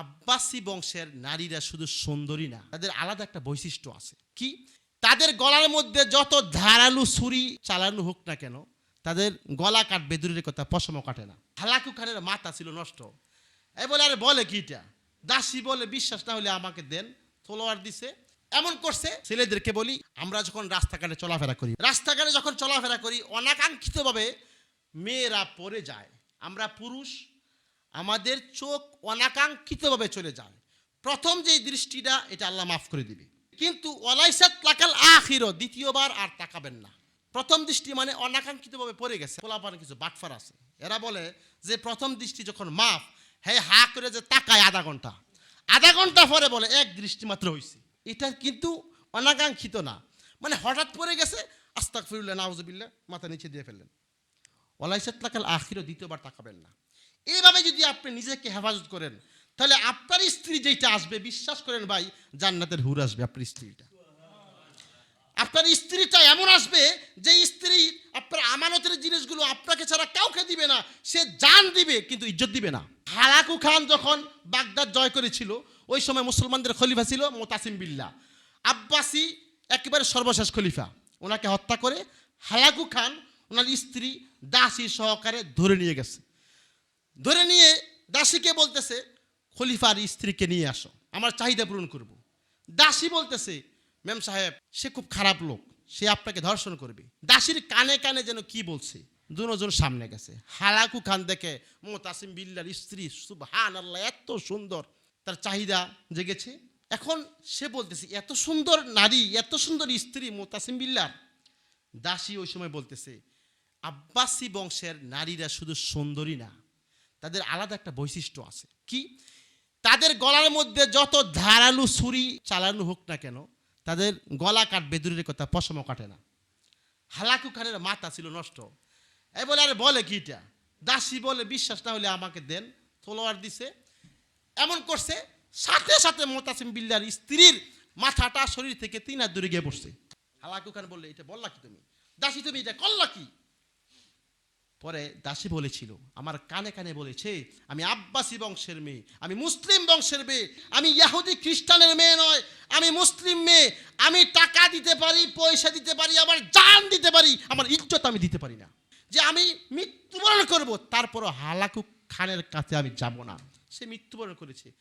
আব্বাসি বংশের নারীরা শুধু সুন্দরী না, তাদের আলাদা একটা বৈশিষ্ট্য আছে। কি? তাদের গলার মধ্যে যত ধারালু ছুরি চালানো হোক না কেন, তাদের গলা কাটবে দূরের কথা পশমও কাটে না। হালাকু খানের মাথা ছিল নষ্ট। এ বলে, আরে বলে কি এটা? দাসী বলে বিশ্বাস না হলে আমাকে দেন, তলোয়ার দিছে। এমন করছে, ছেলেদেরকে বলি, আমরা যখন রাস্তাঘাটে চলাফেরা করি, রাস্তাঘাটে যখন চলাফেরা করি, অনাকাঙ্ক্ষিতভাবে মেয়েরা পড়ে যায়। আমরা পুরুষ আমাদের চোখ অনাকাঙ্ক্ষিতভাবে চলে যায়। প্রথম যে দৃষ্টিটা, এটা আল্লাহ মাফ করে দিবে। কিন্তু ওলাইসাত লাকাল আখির, দ্বিতীয়বার আর তাকাবেন না। প্রথম দৃষ্টি মানে অনাকাঙ্ক্ষিতভাবে পড়ে গেছে। পোলাপান কিছু বাটফার আছে। এরা বলে যে, প্রথম দৃষ্টি যখন মাফ হ্যাঁ হা করে যে তাকায় আধা ঘণ্টা। আধা ঘণ্টা পরে বলে, এক দৃষ্টি মাত্র হয়েছে এটা কিন্তু অনাকাঙ্ক্ষিত না। মানে হঠাৎ পড়ে গেছে আস্তাক ফিরুল্লাহ নাউজবিল্লা মাথা নিচে দিয়ে ফেললেন। ওলাইসাত লাকাল আখিরও দ্বিতীয়বার তাকাবেন না। এইভাবে যদি আপনি নিজেকে হেফাজত করেন, তাহলে আপনার স্ত্রী যেটা আসবে, বিশ্বাস করেন ভাই, জান্নাতের হুর আসবে আপনার স্ত্রীটা। আপনার স্ত্রীটা এমন আসবে যে স্ত্রী আপনার আমানতের জিনিসগুলো আপনাকে ছাড়া কাউকে দিবে না। সে জান দিবে, কিন্তু ইজ্জত দিবে না। হালাকু খান যখন বাগদাদ জয় করেছিল, ওই সময় মুসলমানদের খলিফা ছিল মোতাসিম বিল্লা। আব্বাসি একেবারে সর্বশেষ খলিফা। ওনাকে হত্যা করে হালাকু খান ওনার স্ত্রী দাসী সহকারে ধরে নিয়ে গেছে। ধরে নিয়ে দাসীকে বলতেছে, খলিফার স্ত্রীকে নিয়ে আসো, আমার চাহিদা পূরণ করব। দাসী বলতেছে, ম্যাম সাহেব, সে খুব খারাপ লোক, সে আপনাকে ধর্ষণ করবে। দাসীর কানে কানে যেন কি বলছে, দুজন সামনে গেছে। হালাকু খান দেখে মোতাসিম বিল্লার স্ত্রী সুবহান আল্লাহ এত সুন্দর, তার চাহিদা জেগেছে। এখন সে বলতেছে, এত সুন্দর নারী, এত সুন্দর স্ত্রী মোতাসিম বিল্লার? দাসী ওই সময় বলতেছে, আব্বাসি বংশের নারীরা শুধু সুন্দরী না তাদের আলাদা একটা বৈশিষ্ট্য আছে। কি? তাদের গলার মধ্যে যত ধারালু ছুরি চালানো হোক না কেন, তাদের গলা কাটবে দূরের কথা পশমও কাটে না। হালাকু খানের মাথা ছিল নষ্ট। এই বলে, আরে বলে কি এটা? দাসী বলে বিশ্বাস না হলে আমাকে দেন, তলোয়ার দিছে। এমন করছে, সাথে সাথে মোতাসিম বিল্লার স্ত্রীর মাথাটা শরীর থেকে তিন হাত দূরে গিয়ে বসছে হালাকু খান বললে, এটা বললা কি তুমি? দাসী তুমি এটা করলা কি? পরে দাসী বলেছিল, আমার কানে কানে বলেছে, আমি আব্বাসি বংশের মেয়ে, আমি মুসলিম বংশের মেয়ে, আমি ইয়াহুদি খ্রিস্টানের মেয়ে নয়, আমি মুসলিম মেয়ে, আমি টাকা দিতে পারি, পয়সা দিতে পারি, আমার জান দিতে পারি, আমার ইজ্জত আমি দিতে পারি না। যে আমি মৃত্যুবরণ করব, তারপরও হালাকু খানের কাছে আমি যাব না। সে মৃত্যুবরণ করেছে।